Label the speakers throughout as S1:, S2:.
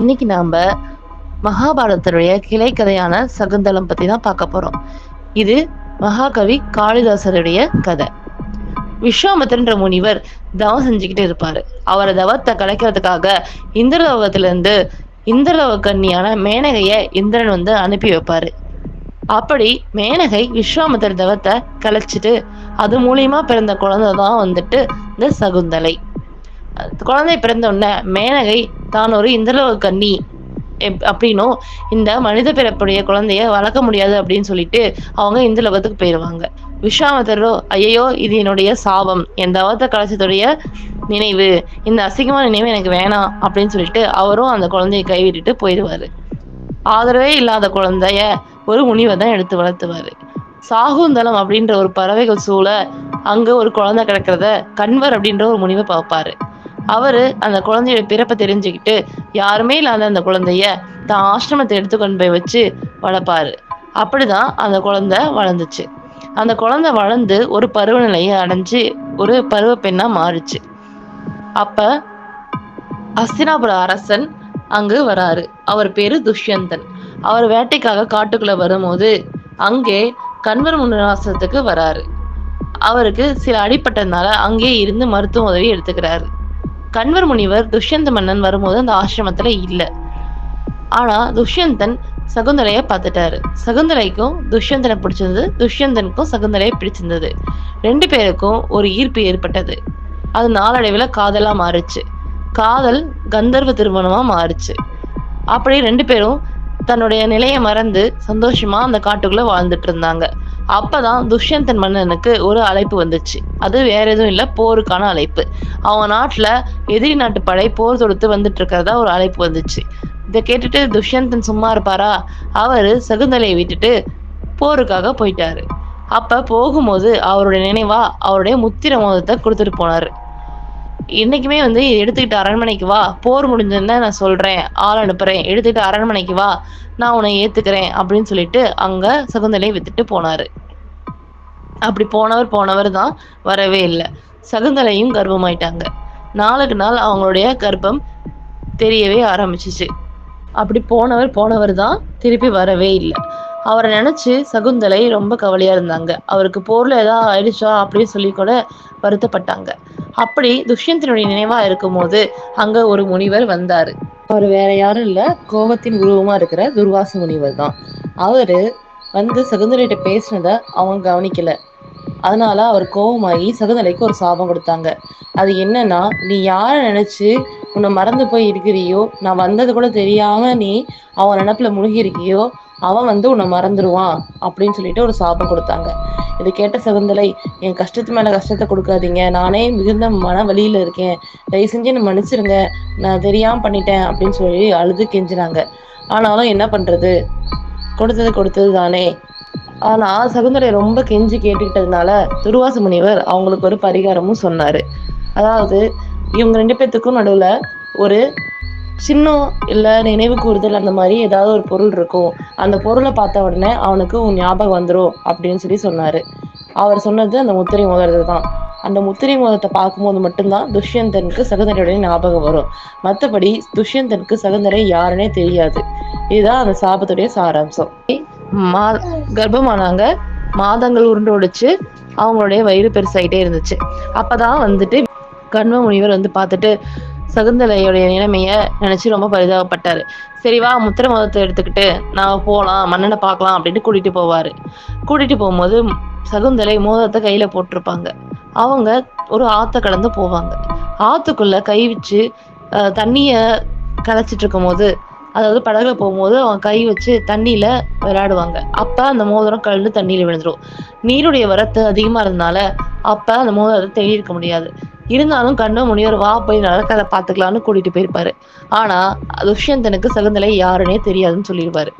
S1: இன்னைக்கு நாம மகாபாரதத்துடைய கிளை கதையான சகுந்தலம் பத்தி தான் பார்க்க போறோம். இது மகாகவி காளிதாசருடைய கதை. விஸ்வாமத்திரன்ற முனிவர் தவம் செஞ்சுக்கிட்டு இருப்பாரு. அவரை தவத்தை கலைக்கிறதுக்காக இந்திரலோகத்திலிருந்து இந்திரலோக கன்னியான மேனகைய இந்திரன் வந்து அனுப்பி வைப்பாரு. அப்படி மேனகை விஸ்வாமத்திர தவத்தை கலைச்சிட்டு அது மூலியமா பிறந்த குழந்தை தான் வந்துட்டு இந்த சகுந்தலை. குழந்தை பிறந்த உடனே மேனகை தான் ஒரு இந்திரலோக கன்னி எப்- அப்படின்னும் இந்த மனித பிறப்புடைய குழந்தைய வளர்க்க முடியாது அப்படின்னு சொல்லிட்டு அவங்க இந்த லோகத்துக்கு போயிடுவாங்க விஸ்வாமித்திரரோ ஐயோ இது என்னுடைய சாபம். என் தவத்தை கலைச்சதுடைய நினைவு. இந்த அசிங்கமான நினைவு எனக்கு வேணாம் அப்படின்னு சொல்லிட்டு அவரும் அந்த குழந்தையை கைவிட்டுட்டு போயிடுவாரு. ஆதரவே இல்லாத குழந்தைய ஒரு முனிவர் தான் எடுத்து வளர்த்துவாரு. சாகுந்தலம் அப்படின்ற ஒரு பறவைகள் சூழ அங்க ஒரு குழந்தை கிடக்கிறத கண்வர் அப்படின்ற ஒரு முனிவை பார்ப்பாரு. அவரு அந்த குழந்தையோட பிறப்பை தெரிஞ்சுக்கிட்டு யாருமே இல்லாத அந்த குழந்தைய தான் ஆசிரமத்தை எடுத்து கொண்டு போய் வச்சு வளர்ப்பாரு. அப்படிதான் அந்த குழந்தை வளர்ந்துச்சு. அந்த குழந்தை வளர்ந்து ஒரு பருவநிலையை அடைஞ்சு ஒரு பருவ பெண்ணா மாறுச்சு. அப்ப அஸ்தினாபுர அரசன் அங்கு வராரு. அவர் பேரு துஷ்யந்தன். அவர் வேட்டைக்காக காட்டுக்குள்ள வரும்போது அங்கே கண்வர் முன்னாசத்துக்கு வராரு. அவருக்கு சில அடிப்பட்டதுனால அங்கே இருந்து மருத்துவ உதவி எடுத்துக்கிறாரு. கண்வர் முனிவர் துஷ்யந்த மன்னன் வரும்போது அந்த ஆசிரமத்துல இல்ல. ஆனா துஷ்யந்தன் சகுந்தலைய பார்த்துட்டாரு. சகுந்தலைக்கும் துஷ்யந்தனை பிடிச்சிருந்தது துஷ்யந்தனுக்கும் சகுந்தலையை பிடிச்சிருந்தது. ரெண்டு பேருக்கும் ஒரு ஈர்ப்பு ஏற்பட்டது. அது நாளடைவில் காதலா மாறுச்சு. காதல் கந்தர்வ திருமணமா மாறுச்சு. அப்படி ரெண்டு பேரும் தன்னுடைய நிலையை மறந்து சந்தோஷமா அந்த காட்டுக்குள்ள வாழ்ந்துட்டு இருந்தாங்க. அப்பதான் துஷ்யந்தன் மன்னனுக்கு ஒரு அழைப்பு வந்துச்சு. அது வேற எதுவும் இல்ல போருக்கான அழைப்பு. அவன் நாட்டுல எதிரி நாட்டு படை போர் தொடுத்து வந்துட்டு இருக்கிறதா ஒரு அழைப்பு வந்துச்சு. இதை கேட்டுட்டு துஷ்யந்தன் சும்மா இருப்பாரா? அவரு சகுந்தலையை விட்டுட்டு போருக்காக போயிட்டாரு. அப்ப போகும்போது அவருடைய நினைவா அவருடைய முத்திர மோதத்தை கொடுத்துட்டு போனாரு. இன்னைக்குமே வந்து எடுத்துக்கிட்டு அரண்மனைக்கு வா போர் முடிஞ்சதுன்னா நான் சொல்றேன் ஆள் அனுப்புறேன் எடுத்துக்கிட்டு அரண்மனைக்கு வா நான் உன்னை ஏத்துக்கிறேன் அப்படின்னு சொல்லிட்டு அங்க சகுந்தலையை வித்துட்டு போனாரு. அப்படி போனவர் போனவர் தான் வரவே இல்லை. சகுந்தலையும் கர்ப்பமாயிட்டாங்க. நாளுக்கு நாள் அவங்களுடைய கர்ப்பம் தெரியவே ஆரம்பிச்சிச்சு. அப்படி போனவர் போனவர் தான் திருப்பி வரவே இல்லை. அவரை நினைச்சு சகுந்தலை ரொம்ப கவலையா இருந்தாங்க. அவருக்கு போர்ல ஏதாவது ஆயிடுச்சா அப்படின்னு சொல்லி கூட வருத்தப்பட்டாங்க. அப்படி துஷ்யந்தனுடைய நினைவா இருக்கும்போது அங்க ஒரு முனிவர் வந்தாரு. அவர் வேற யாரும் இல்ல. கோபத்தின் உருவமா இருக்கிற துர்வாச முனிவர் தான். அவரு வந்து சகுந்தலைகிட்ட பேசினத அவங்க கவனிக்கல. அதனால அவர் கோபமாகி சகுந்தலைக்கு ஒரு சாபம் கொடுத்தாங்க. அது என்னன்னா நீ யாரை நினைச்சு உன்னை மறந்து போய் இருக்கிறியோ? நான் வந்தது கூட தெரியாம நீ அவன் நினப்புல முழுகி இருக்கியோ அவன் வந்து உன்னை மறந்துடுவான் அப்படின்னு சொல்லிட்டு ஒரு சாபம் கொடுத்தாங்க. இதை கேட்ட சகுந்தலை என் கஷ்டத்து மேல கஷ்டத்தை கொடுக்காதீங்க. நானே மிகுந்த மன வழியில இருக்கேன். தயவு செஞ்சு என்ன மன்னிச்சிருங்க. நான் தெரியாம பண்ணிட்டேன் அப்படின்னு சொல்லி அழுது கெஞ்சினாங்க. ஆனாலும் என்ன பண்றது? கொடுத்தது கொடுத்தது தானே ஆனா சகுந்தலை ரொம்ப கெஞ்சி கேட்டுக்கிட்டதுனால துருவாச முனிவர் அவங்களுக்கு ஒரு பரிகாரமும் சொன்னாரு. அதாவது இவங்க ரெண்டு பேர்த்துக்கும் நடுவுல ஒரு சின்னம் இல்ல நினைவு கூறுதல் அந்த மாதிரி ஏதாவது ஒரு பொருள் இருக்கும். அந்த பொருளை பார்த்த உடனே அவனுக்கு உன் ஞாபகம் வந்துடும் அப்படின்னு சொல்லி சொன்னாரு. அவர் சொன்னது அந்த முத்திரை மோதிரத்தை தான் அந்த முத்திரை மோதத்தை பார்க்கும்போது மட்டும்தான் துஷ்யந்தனுக்கு சகுந்தரையுடைய ஞாபகம் வரும். மற்றபடி துஷ்யந்தனுக்கு சகுந்தரை யாருன்னே தெரியாது. இதுதான் அந்த சாபத்துடைய சாராம்சம். மா கர்ப்பமானாங்க. மாதங்கள் உருண்டு ஒடிச்சு அவங்களுடைய வயிறு பெருசாகிட்டே இருந்துச்சு. அப்பதான் வந்துட்டு கண்ம முனிவர் வந்து பார்த்துட்டு சகுந்தலையுடைய நிலைமைய நினைச்சு ரொம்ப பரிதாபப்பட்டாரு. சரி வா முத்திர மதத்தை எடுத்துக்கிட்டு நான் போகலாம் மன்னனை பார்க்கலாம் அப்படின்ட்டு கூட்டிட்டு போவாரு. கூட்டிட்டு போகும்போது சகுந்தலை மோதத்தை கையில போட்டிருப்பாங்க. அவங்க ஒரு ஆற்ற கடந்து போவாங்க. ஆத்துக்குள்ள கை வச்சு அஹ், தண்ணிய கலைச்சிட்டு இருக்கும்போது அதாவது படகுல போகும்போது அவங்க கை வச்சு தண்ணியில விளையாடுவாங்க. அப்ப அந்த மோதிரம் கழுந்து தண்ணியில விழுந்துரும். நீருடைய வரத்து அதிகமா இருந்தனால அப்ப அந்த மோதிரத்தை தேடி இருக்க முடியாது. இருந்தாலும் கண்ணு முனிவர் வா போய் நடக்கதை பாத்துக்கலாம்னு கூட்டிட்டு போயிருப்பாரு. ஆனா துஷ்யந்தனுக்கு சகுந்தலை யாருன்னே தெரியாதுன்னு சொல்லிடுவாரு.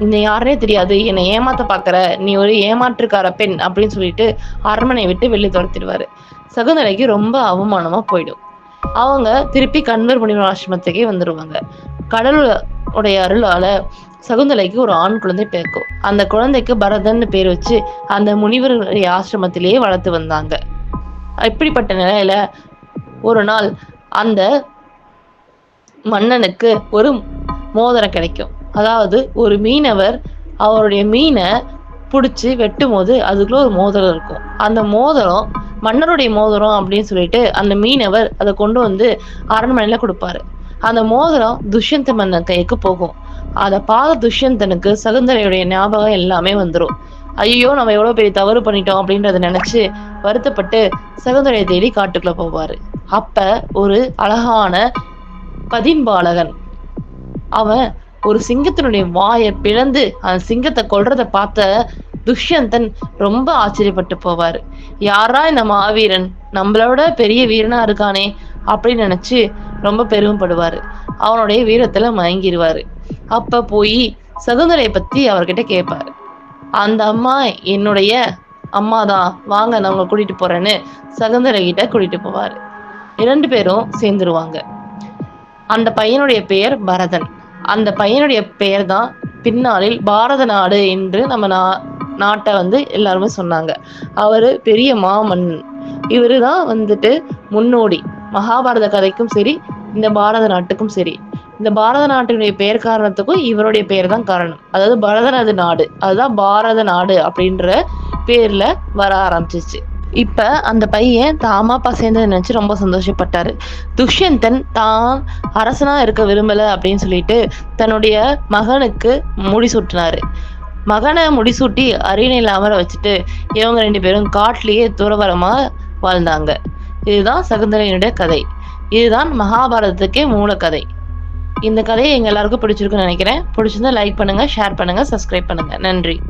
S1: இந்த யாருனே தெரியாது. என்னை ஏமாத்த பாக்குற. நீ ஒரு ஏமாற்றுக்கார பெண் அப்படின்னு சொல்லிட்டு அரண்மனை விட்டு வெளியே துரத்திடுவாரு. சகுந்தலைக்கு ரொம்ப அவமானமா போயிடும். அவங்க திருப்பி கண்வர் முனிவர் ஆசிரமத்துக்கே வந்துருவாங்க. கடவுள் உடைய அருளால சகுந்தலைக்கு ஒரு ஆண் குழந்தை பிறக்கும். அந்த குழந்தைக்கு பரதன்னு பேர் வச்சு அந்த முனிவருடைய ஆசிரமத்திலேயே வளர்த்து வந்தாங்க. இப்படிப்பட்ட நிலையில ஒரு நாள் அந்த மன்னனுக்கு ஒரு மோதிரம் கிடைக்கும். அதாவது ஒரு மீனவர் அவருடைய மீனை பிடிச்சி வெட்டும் போது அதுக்குள்ள ஒரு மோதிரம் இருக்கும். அந்த மோதிரம் மன்னருடைய மோதிரம் அப்படின்னு சொல்லிட்டு அந்த மீனவர் அதை கொண்டு வந்து அரண்மனையில கொடுப்பாரு. அந்த மோதிரம் துஷ்யந்த மன்னன் கைக்கு போகும். அதை பார்த்த துஷ்யந்தனுக்கு சகுந்தரையுடைய ஞாபகம் எல்லாமே வந்துடும் ஐயோ நம்ம எவ்வளவு பெரிய தவறு பண்ணிட்டோம் அப்படின்றத நினைச்சு வருத்தப்பட்டு சகுந்தரையை தேடி காட்டுக்குள்ள போவாரு. அப்ப ஒரு அழகான பதின்பாலகன் அவன் ஒரு சிங்கத்தினுடைய வாயை பிளந்து அந்த சிங்கத்தை கொல்றதை பார்த்த துஷ்யந்தன் ரொம்ப ஆச்சரியப்பட்டு போவாரு. யாரா இந்த மாவீரன்? நம்மளோட பெரிய வீரனா இருக்கானே அப்படின்னு நினைச்சு ரொம்ப பெருமைப்படுவாரு. அவனுடைய வீரத்துல மயங்கிடுவாரு அப்ப போய் சகுந்தரையை பத்தி அவர்கிட்ட கேட்பாரு அந்த அம்மா என்னுடைய அம்மா தான் வாங்க நான் உங்களை கூட்டிட்டு போறேன்னு சகுந்தரை கிட்ட கூட்டிட்டு போவாரு. இரண்டு பேரும் சேர்ந்துருவாங்க. அந்த பையனுடைய பெயர் பரதன். அந்த பையனுடைய பெயர் தான் பின்னாளில் பாரத நாடு என்று நம்ம நா நாட்டை வந்து எல்லாருமே சொன்னாங்க. அவரு பெரிய மாமன். இவரு தான் வந்துட்டு முன்னோடி. மகாபாரத கதைக்கும் சரி இந்த பாரத நாட்டுக்கும் சரி. இந்த பாரத நாட்டினுடைய பெயர் காரணத்துக்கும் இவருடைய பெயர் தான் காரணம். அதாவது பரதனது நாடு. அதுதான் பாரத நாடு அப்படின்ற பேர்ல வர ஆரம்பிச்சிச்சு. இப்ப அந்த பையன் தாமா அப்பா சேர்ந்ததை நினைச்சு ரொம்ப சந்தோஷப்பட்டாரு. துஷ்யந்தன் தான் அரசனா இருக்க விரும்பல அப்படின்னு சொல்லிட்டு தன்னுடைய மகனுக்கு முடிசூட்டினாரு மகனை முடிசூட்டி அரியணையில் அமர வச்சுட்டு இவங்க ரெண்டு பேரும் காட்டிலேயே துறவரமா வாழ்ந்தாங்க. இதுதான் சகுந்தரையினுடைய கதை. இதுதான் மகாபாரதத்துக்கே மூல கதை. இந்த கதையை எங்க எல்லாருக்கும் பிடிச்சிருக்குன்னு நினைக்கிறேன். பிடிச்சிருந்தா லைக் பண்ணுங்க ஷேர் பண்ணுங்க சப்ஸ்கிரைப் பண்ணுங்க. நன்றி.